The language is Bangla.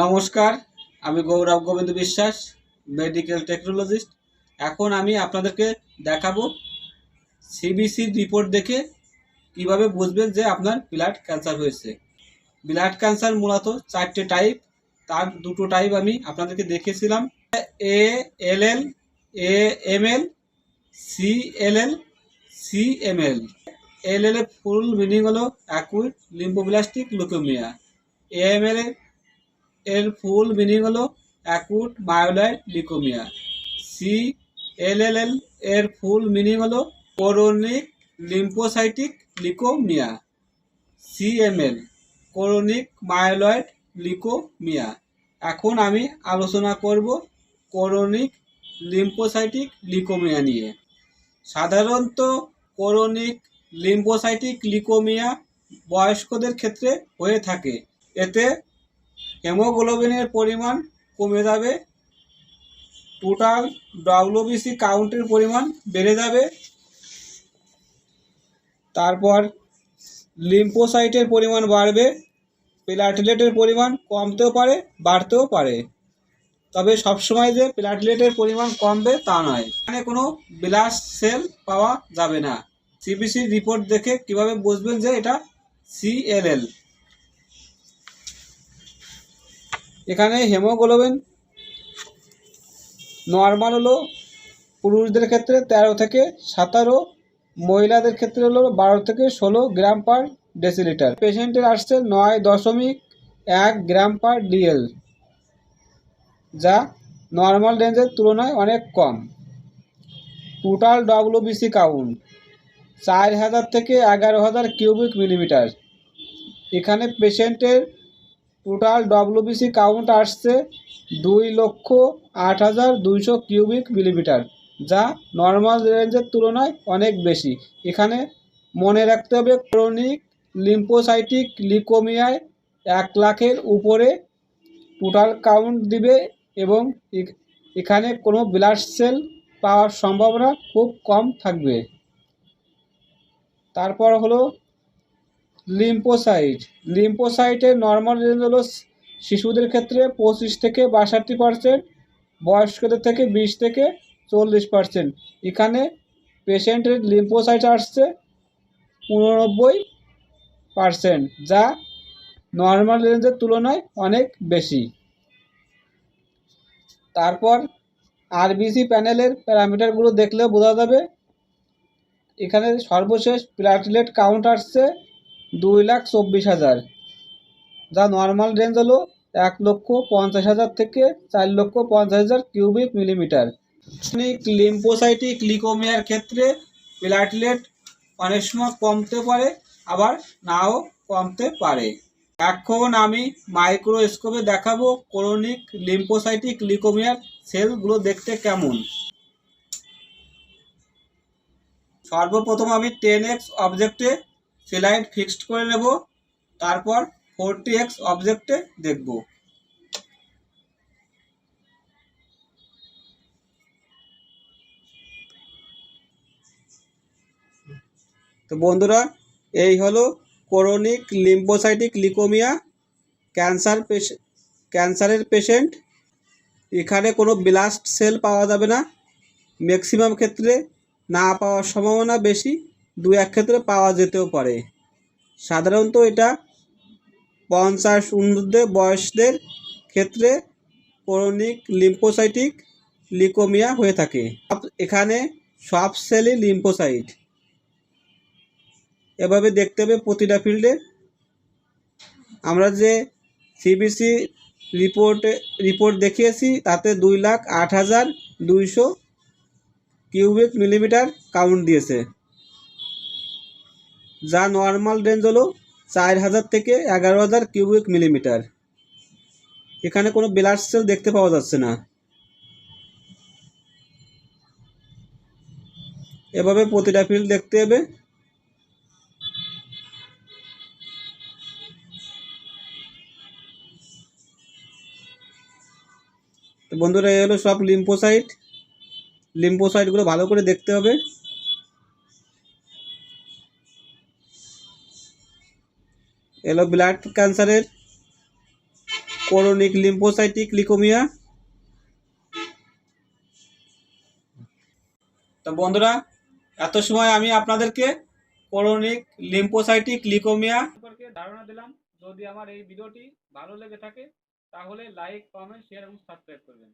নমস্কার, আমি গৌরব গোবিন্দ বিশ্বাস মেডিকেল টেকনোলজিস্ট এখন আমি আপনাদেরকে দেখাবো সিবিসির রিপোর্ট দেখে কীভাবে বুঝবেন যে আপনার ব্লাড ক্যান্সার হয়েছে। ব্লাড ক্যান্সার মূলত চারটে টাইপ তার দুটো টাইপ আমি আপনাদেরকে দেখেছিলাম। A L L A M L C L L C M L L L এর ফুল মিনিং হলো acute lymphoblastic leukemia M L এর ফুল মিনিং হলো acute myeloid leukemia. C L L L এর ফুল মিনিং হলো chronic lymphocytic leukaemia. CML chronic myeloid leukaemia. এখন আমি আলোচনা করব করোনিক লিম্ফোসাইটিক লিকোমিয়া নিয়ে। সাধারণত করোনিক লিম্ফোসাইটিক লিকোমিয়া বয়স্কদের ক্ষেত্রে হয়ে থাকে। এতে হেমোগ্লোবিনের পরিমাণ কমে যাবে। টোটাল ডব্লিউবিসি কাউন্টের পরিমাণ বেড়ে যাবে। তারপর লিম্ফোসাইটের পরিমাণ বাড়বে। প্লাটিলেটের পরিমাণ কমতেও পারে, বাড়তেও পারে। তবে সবসময় যে প্লাটিলেটের পরিমাণ কমবে তা নয়। এখানে কোনো বিলাস সেল পাওয়া যাবে না। সিবিসি রিপোর্ট দেখে কীভাবে বুঝবেন যে এটা সিএলএল এখানে হেমোগ্লোবিন নর্মাল হলো পুরুষদের ক্ষেত্রে তেরো থেকে সতেরো, মহিলাদের ক্ষেত্রে হলো বারো থেকে ষোলো গ্রাম পার ডেসিলিটার পেশেন্টের আসছে নয় দশমিক এক গ্রাম পার ডিএল যা নর্মাল রেঞ্জের তুলনায় অনেক কম। টোটাল ডব্লিউবিসি কাউন্ট চার হাজার থেকে এগারো হাজার কিউবিক মিলিমিটার এখানে পেশেন্টের টোটাল ডব্লিউবিসি কাউন্ট আসছে দুই লক্ষ আট হাজার দুইশো কিউবিক মিলিমিটার যা নর্মাল রেঞ্জের তুলনায় অনেক বেশি। এখানে মনে রাখতে হবে ক্রনিক লিম্পোসাইটিক লিকোমিয়ায় এক লাখের উপরে টোটাল কাউন্ট দিবে এবং এখানে কোনো ব্লাড সেল পাওয়ার সম্ভাবনা খুব কম থাকবে। তারপর হলো লিম্ফোসাইট। লিম্ফোসাইটের নর্মাল রেঞ্জ হলো শিশুদের ক্ষেত্রে পঁচিশ থেকে বাষট্টি পার্সেন্ট বয়স্কদের থেকে বিশ থেকে চল্লিশ পার্সেন্ট এখানে পেশেন্টের লিম্ফোসাইট আসছে উননব্বই পার্সেন্ট যা নর্মাল রেঞ্জের তুলনায় অনেক বেশি। তারপর আরবিসি প্যানেলের প্যারামিটারগুলো দেখলেও বোঝা যাবে। এখানে সর্বশেষ প্লাটিলেট কাউন্ট আসছে দুই লাখ চব্বিশ হাজার। যা নর্মাল রেঞ্জ হলো এক লক্ষ পঞ্চাশ হাজার থেকে চার লক্ষ পঞ্চাশ হাজার কিউবিক মিলিমিটার লিম্ফোসাইটিক লিকোমিয়ার ক্ষেত্রে প্লাটিলেট অনেক সময় কমতে পারে, আবার নাও কমতে পারে। এখন আমি মাইক্রোস্কোপে দেখাবো করোনিক লিম্ফোসাইটিক লিকোমিয়ার সেলগুলো দেখতে কেমন। সর্বপ্রথম আমি টেন এক্স অবজেক্টে সেলাইন ফিক্সড করে নেব, তারপর ফোরটি এক্স অবজেক্টে দেখব। তো বন্ধুরা, এই হলো করোনিক লিম্ফোসাইটিক লিকোমিয়া, ক্যান্সার ক্যান্সারের পেশেন্ট। এখানে কোনো ব্লাস্ট সেল পাওয়া যাবে না। ম্যাক্সিমাম ক্ষেত্রে না পাওয়ার সম্ভাবনা বেশি। দু এক ক্ষেত্রে পাওয়া যেতেও পারে। সাধারণত এটা পঞ্চাশ ঊর্ধ্বে বয়সদের ক্ষেত্রে করোনিক লিম্ফোসাইটিক লিকোমিয়া হয়ে থাকে। এখানে সব সেলই লিম্ফোসাইট। এভাবে দেখতে হবে প্রতিটা ফিল্ডে। আমরা যে সিবিসি রিপোর্টে, রিপোর্ট দেখিয়েছি, তাতে দুই লাখ আট হাজার দুইশো কিউবিক মিলিমিটার কাউন্ট দিয়েছে। যা নর্মাল রেঞ্জ হলো চার হাজার থেকে এগারো হাজার কিউবিক মিলিমিটার এখানে কোনো ব্লাড সেল দেখতে পাওয়া যাচ্ছে না। এভাবে প্রতিটা ফিল্ড দেখতে হবে। তো বন্ধুরা, এই হলো সব লিম্ফোসাইট লিম্ফোসাইটগুলো ভালো করে দেখতে হবে। এলো ব্লাড ক্যান্সারের করোনিক লিম্পোসাইটিক লিকোমিয়া। তো বন্ধুরা, এত সময় আমি আপনাদেরকে করোনিক লিম্পোসাইটিক লিকোমিয়া সম্পর্কে ধারণা দিলাম। যদি আমার এই ভিডিওটি ভালো লেগে থাকে, তাহলে লাইক কমেন্ট শেয়ার এবং সাবস্ক্রাইব করবেন।